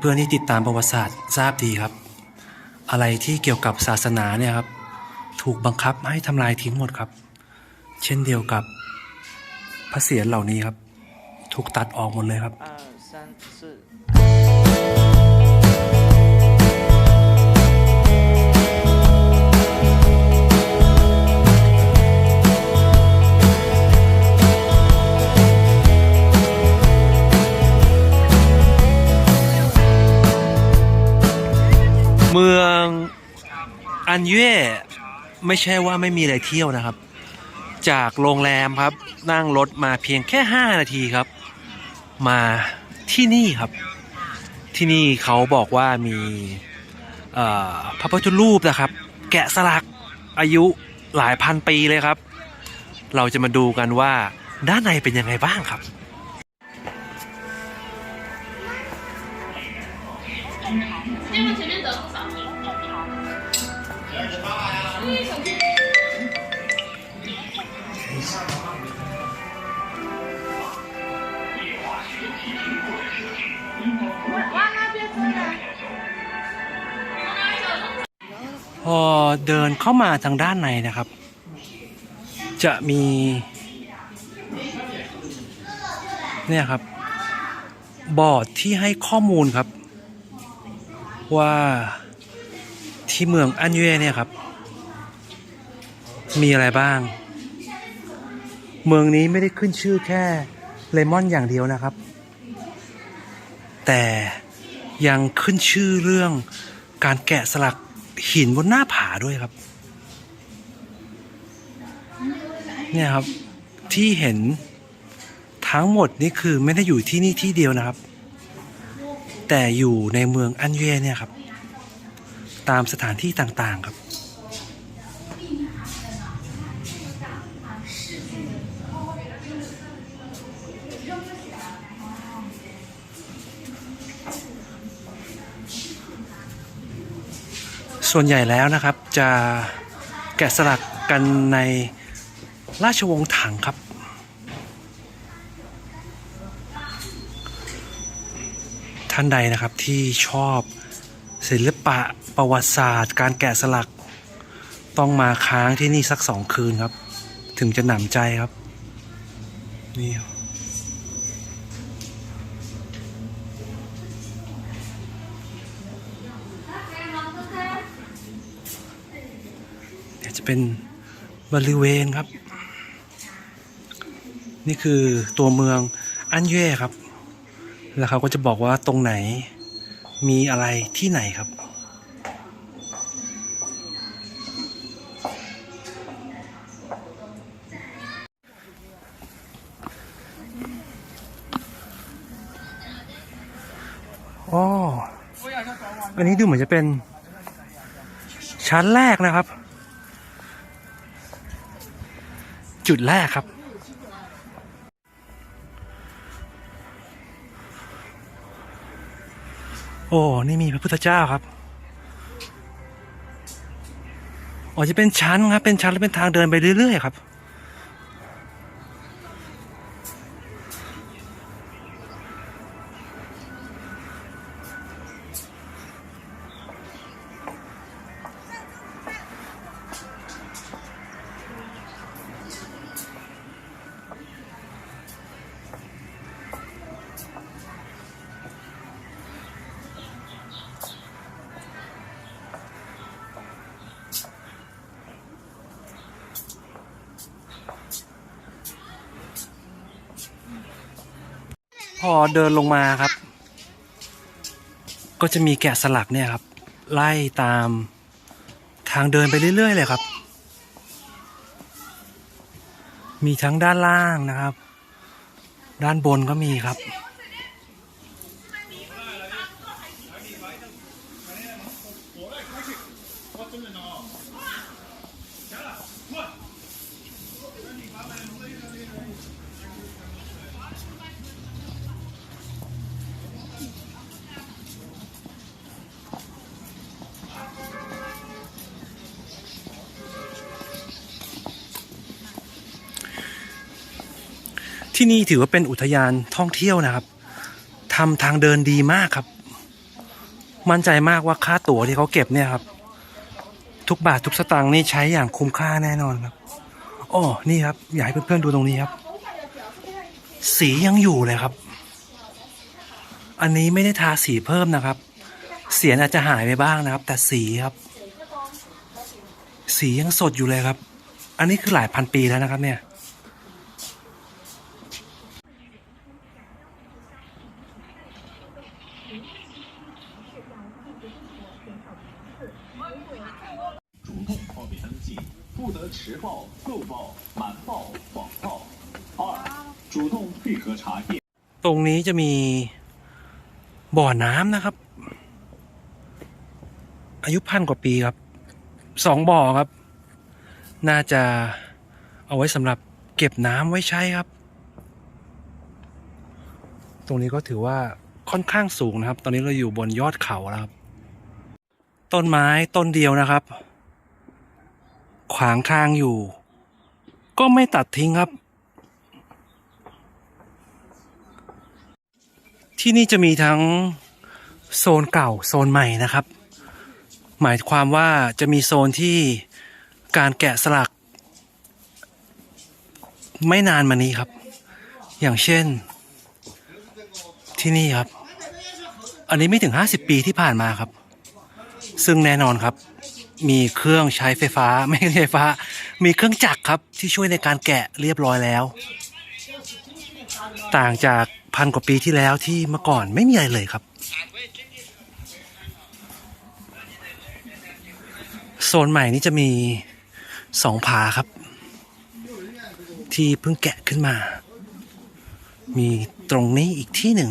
เพื่อนๆที่ติดตามประวัติศาสตร์ทราบดีครับ อะไรที่เกี่ยวกับศาสนาเนี่ยครับ ถูกบังคับให้ทำลายทิ้งหมดครับ เช่นเดียวกับพระเศียรเหล่านี้ครับ ถูกตัดออกหมดเลยครับ เมืองอันเย่ไม่ใช่ว่าไม่มีอะไรเที่ยวนะครับ จากโรงแรมครับนั่งรถมาเพียงแค่ 5 นาทีครับ มาที่นี่ครับ ที่นี่เขาบอกว่ามีพระพุทธรูปนะครับ แกะสลักอายุหลายพันปีเลยครับ เราจะมาดูกันว่าด้านในเป็นยังไงบ้างครับ 先往前面走，扫。往那边走呀。 พอเดินเข้ามาทางด้านในนะครับ จะมี เนี่ยครับ บอร์ดที่ให้ข้อมูลครับ ว่าที่เมืองอันเย่เนี่ยครับ มีอะไรบ้าง เมืองนี้ไม่ได้ขึ้นชื่อแค่เลมอนอย่างเดียวนะครับ แต่ยังขึ้นชื่อเรื่องการแกะสลักหินบนหน้าผาด้วยครับ เนี่ยครับที่เห็นทั้งหมดนี่คือไม่ได้อยู่ที่นี่ที่เดียวนะครับ แต่อยู่ในเมืองอันเย่เนี่ยครับ ตามสถานที่ต่างๆครับ ส่วนใหญ่แล้วนะครับจะแกะสลักกันในราชวงศ์ถังครับ ท่านใดนะครับที่ชอบศิลปะประวัติศาสตร์ การแกะสลัก ต้องมาค้างที่นี่สักสองคืนครับ ถึงจะหนำใจครับ นี่เดี๋ยวจะเป็นบริเวณครับ นี่คือตัวเมืองอันเย่ครับ แล้วเขาก็จะบอกว่าตรงไหนมีอะไรที่ไหนครับ อ๋อ อันนี้ดูเหมือนจะเป็น ชั้นแรกนะครับ จุดแรกครับ โอ้ นี่มีพระพุทธเจ้าครับอ๋อจะเป็นชั้นครับ เป็นชั้นแล้วเป็นทางเดินไปเรื่อยๆครับ พอเดินลงมาครับ ก็จะมีแกะสลักเนี่ยครับ ไล่ตามทางเดินไปเรื่อย ๆ เลยครับ มีทั้งด้านล่างนะครับ ด้านบนก็มีครับ ที่นี่ถือว่าเป็นอุทยานท่องเที่ยวนะครับทำทางเดินดีมากครับ มั่นใจมากว่าค่าตั๋วที่เขาเก็บเนี่ยครับ ทุกบาททุกสตางค์นี่ใช้อย่างคุ้มค่าแน่นอนครับโอ้นี่ครับ อยากให้เพื่อนๆดูตรงนี้ครับ สียังอยู่เลยครับ อันนี้ไม่ได้ทาสีเพิ่มนะครับ เสียงอาจจะหายไปบ้างนะครับ แต่สีครับ สียังสดอยู่เลยครับ อันนี้คือหลายพันปีแล้วนะครับเนี่ย ตรงนี้จะมีบ่อน้ำนะครับ อายุพันกว่าปีครับสองบ่อครับ น่าจะเอาไว้สำหรับเก็บน้ำไว้ใช้ครับ ตรงนี้ก็ถือว่าค่อนข้างสูงนะครับ ตอนนี้เราอยู่บนยอดเขาแล้วครับ ต้นไม้ต้นเดียวนะครับ ขวางทางอยู่ ก็ไม่ตัดทิ้งครับ ที่นี่จะมีทั้งโซนเก่าโซนใหม่นะครับ หมายความว่าจะมีโซนที่การแกะสลัก ไม่นานมานี้ครับ อย่างเช่น ที่นี่ครับ อันนี้ไม่ถึง 50 ปีที่ผ่านมาครับ ซึ่งแน่นอนครับ มีเครื่องใช้ไฟฟ้าไม่ใช่ไฟฟ้า มีเครื่องจักรครับที่ช่วยในการแกะเรียบร้อยแล้ว ต่างจากพันกว่าปีที่แล้วที่เมื่อก่อนไม่มีอะไรเลยครับ โซนใหม่นี้จะมีสองผาครับ ที่เพิ่งแกะขึ้นมา มีตรงนี้อีกที่หนึ่ง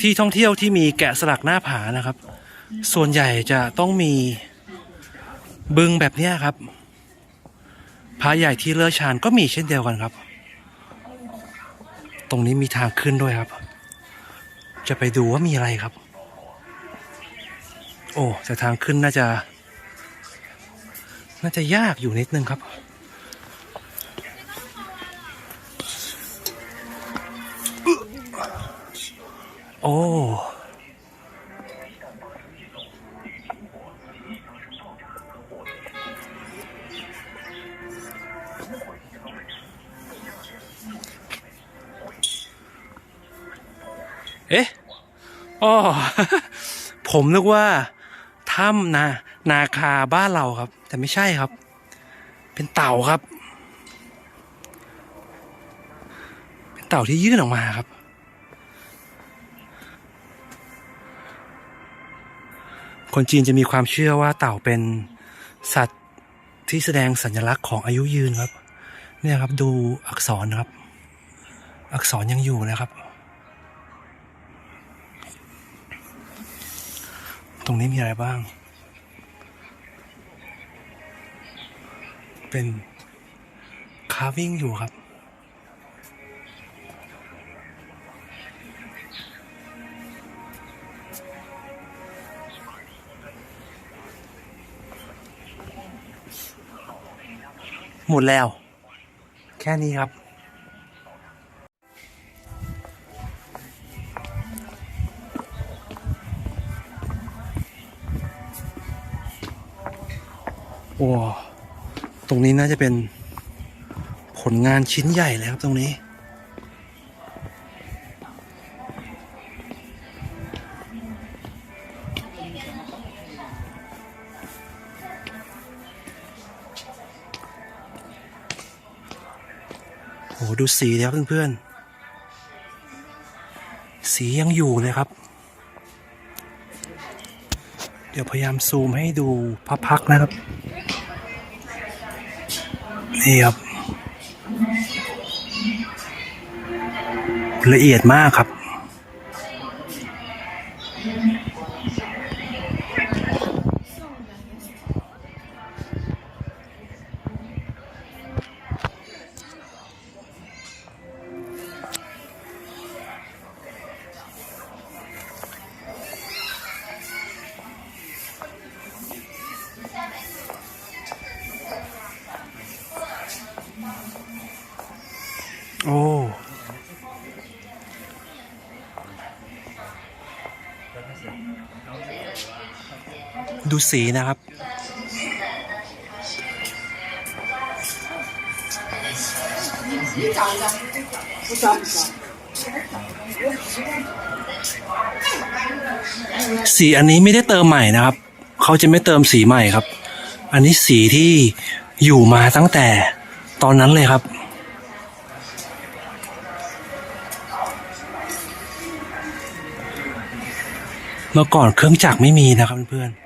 ที่ท่องเที่ยวที่มีแกะสลักหน้าผานะครับ ส่วนใหญ่จะต้องมีบึงแบบนี้ครับผาใหญ่ที่เลือชานก็มีเช่นเดียวกันครับ ตรงนี้มีทางขึ้นด้วยครับ จะไปดูว่ามีอะไรครับ โอ้แต่ทางขึ้นน่าจะ น่าจะยากอยู่นิดนึงครับ โอ้ เอ๊ะอ๋อ ผมนึกว่าถ้ำนา นาคาบ้านเราครับ แต่ไม่ใช่ครับ เป็นเต่าครับ เป็นเต่าที่ยื่นออกมาครับ คนจีนจะมีความเชื่อว่าเต่าเป็นสัตว์ที่แสดงสัญลักษณ์ของอายุยืนครับ เนี่ยครับดูอักษรนะครับ อักษรยังอยู่นะครับ ตรงนี้มีอะไรบ้าง เป็นคาวิ่งอยู่ครับ หมดแล้ว แค่นี้ครับ โอ้ตรงนี้น่าจะเป็นผลงานชิ้นใหญ่เลยครับตรงนี้ หดูสีแล้วเพื่อนๆ สียังอยู่เลยครับ เดี๋ยวพยายามซูมให้ดูพักๆนะครับ นี่ครับ ละเอียดมากครับ ดูสีนะครับ สีอันนี้ไม่ได้เติมใหม่นะครับ เขาจะไม่เติมสีใหม่ครับ อันนี้สีที่อยู่มาตั้งแต่ตอนนั้นเลยครับเมื่อก่อนเครื่องจักรไม่มีนะครับเพื่อน这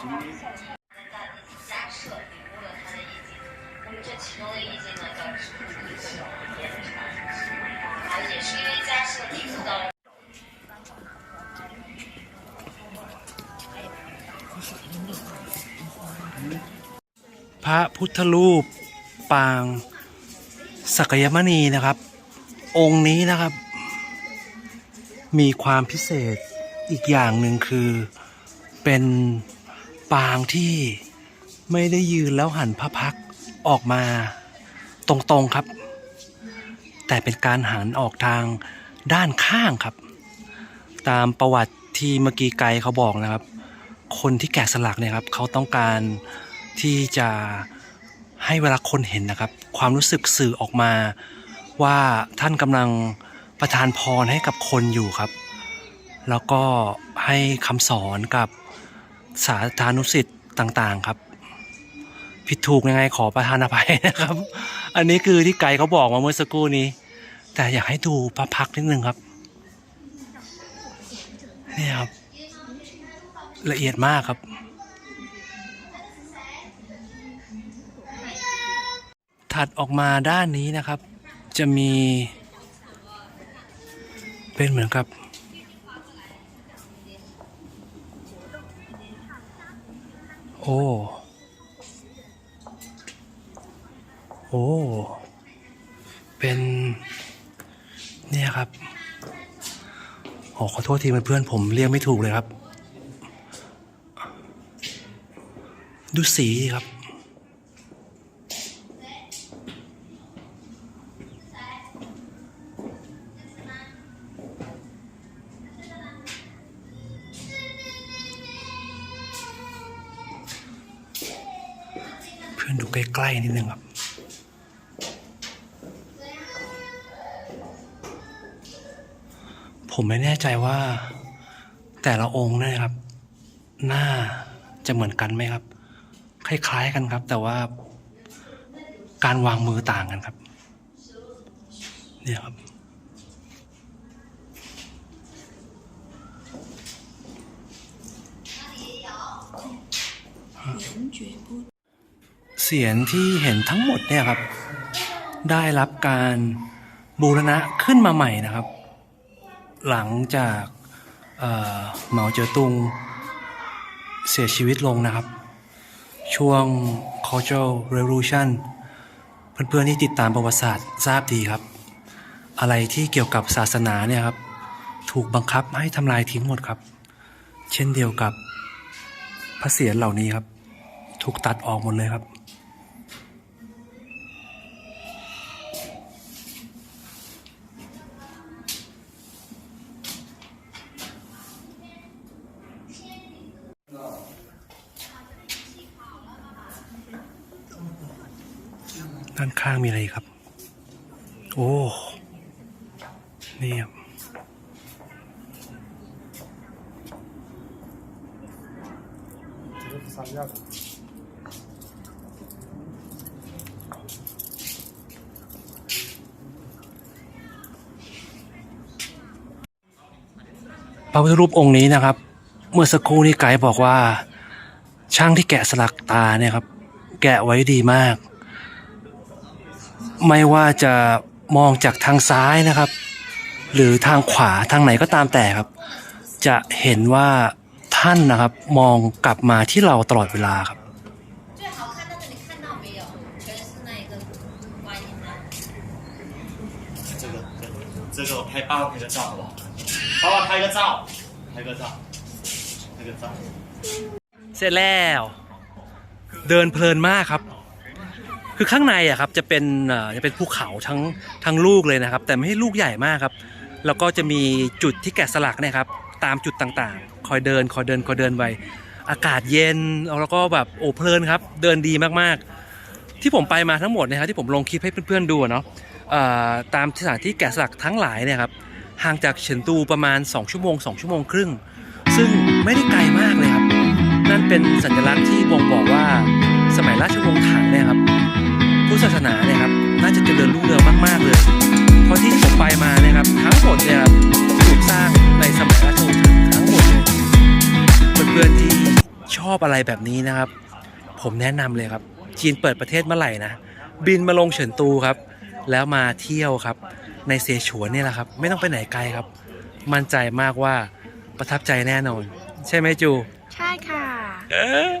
它有一个拈花微笑的蛋以及加设领悟了它的意境。那么这其中的意境呢，叫知足的小延长，啊，也是因为加设领悟到了。 พระพุทธรูป ปางสักยมณีนะครับ องค์นี้นะครับ มีความพิเศษอีกอย่างหนึ่งคือ เป็น ปางที่ไม่ได้ยืนแล้วหันพระพักออกมาตรงๆครับ แต่เป็นการหันออกทางด้านข้างครับ ตามประวัติที่เมื่อกี้ไกด์เขาบอกนะครับ คนที่แกะสลักเนี่ยครับเขาต้องการที่จะให้เวลาคนเห็นนะครับ ความรู้สึกสื่อออกมาว่าท่านกำลังประทานพรให้กับคนอยู่ครับ แล้วก็ให้คำสอนกับ สาธารณุสิทธิ์ต่างๆครับ ผิดถูกยังไงขอประทานอภัยนะครับ อันนี้คือที่ไกด์เขาบอกมาเมื่อสักครู่นี้ แต่อยากให้ดูพระพักนิดนึงครับนี่ครับ ละเอียดมากครับ ถัดออกมาด้านนี้นะครับ จะมี เป็นเหมือนกับ โอ้ โอ้ เป็น เนี่ยครับโอ้ขอโทษทีเพื่อนผมเรียกไม่ถูกเลยครับ ดูสีครับ เพื่อนดูใกล้ๆนิดนึงครับผมไม่แน่ใจว่า แต่ละองค์นะครับ หน้าจะเหมือนกันไหมครับ คล้าย ๆกันครับ แต่ว่าการวางมือต่างกันครับ เนี่ยครับเสียงที่เห็นทั้งหมดเนี่ยครับ ได้รับการบูรณะขึ้นมาใหม่นะครับ หลังจากเหมาเจ๋อตุงเสียชีวิตลงนะครับ ช่วง Cultural Revolution เพื่อนๆที่ติดตามประวัติศาสตร์ทราบดีครับ อะไรที่เกี่ยวกับศาสนาเนี่ยครับ ถูกบังคับให้ทำลายทิ้งหมดครับ เช่นเดียวกับพระเศียรเหล่านี้ครับ ถูกตัดออกหมดเลยครับ ข้างมีอะไรครับ โอ้ นี่ครับพระพุทธรูปองค์นี้นะครับ เมื่อสักครู่นี้ไกด์บอกว่า ช่างที่แกะสลักตาเนี่ยครับ แกะไว้ดีมาก ไม่ว่าจะมองจากทางซ้ายนะครับ หรือทางขวาทางไหนก็ตามแต่ครับ จะเห็นว่าท่านนะครับ มองกลับมาที่เราตลอดเวลาครับ 最好看的你看到没有？全是那个观音的。这个这个拍八 OK 的照好不好？ 爸爸拍个照，拍个照，拍个照。 เสร็จแล้ว เดินเพลินมากครับ คือข้างในอะครับจะเป็นจะเป็นภูเขาทั้งทั้งลูกเลยนะครับ แต่ไม่ให้ลูกใหญ่มากครับ แล้วก็จะมีจุดที่แกะสลักเนี่ยครับตามจุดต่างๆ คอยเดินคอยเดินคอยเดินไปอากาศเย็นแล้วก็แบบโอเพลินครับ เดินดีมากๆ ที่ผมไปมาทั้งหมดนะครับที่ผมลงคลิปให้เพื่อนๆดูเนาะตามสถานที่แกะสลักทั้งหลายเนี่ยครับห่างจากเฉินตูประมาณ 2 ชั่วโมง 2 ชั่วโมงครึ่ง ซึ่งไม่ได้ไกลมากเลยครับ นั่นเป็นสัญลักษณ์ที่บ่งบอกว่าสมัยราชวงศ์ถังเนี่ยครับ ศาสนาเนี่ยครับน่าจะเจริญรุ่งเรืองมาก ๆ เลย เพราะที่ผมไปมาเนี่ยครับทั้งหมดเนี่ยครับถูกสร้างในสมัยราชวงศ์ถังทั้งหมดเลยเพื่อนๆที่ชอบอะไรแบบนี้นะครับ ผมแนะนำเลยครับ จีนเปิดประเทศเมื่อไหร่นะบินมาลงเฉินตูครับ แล้วมาเที่ยวครับ ในเซฉวนเนี่ยแหละครับ ไม่ต้องไปไหนไกลครับ มั่นใจมากว่าประทับใจแน่นอน ใช่ไหมจู ใช่ค่ะเออ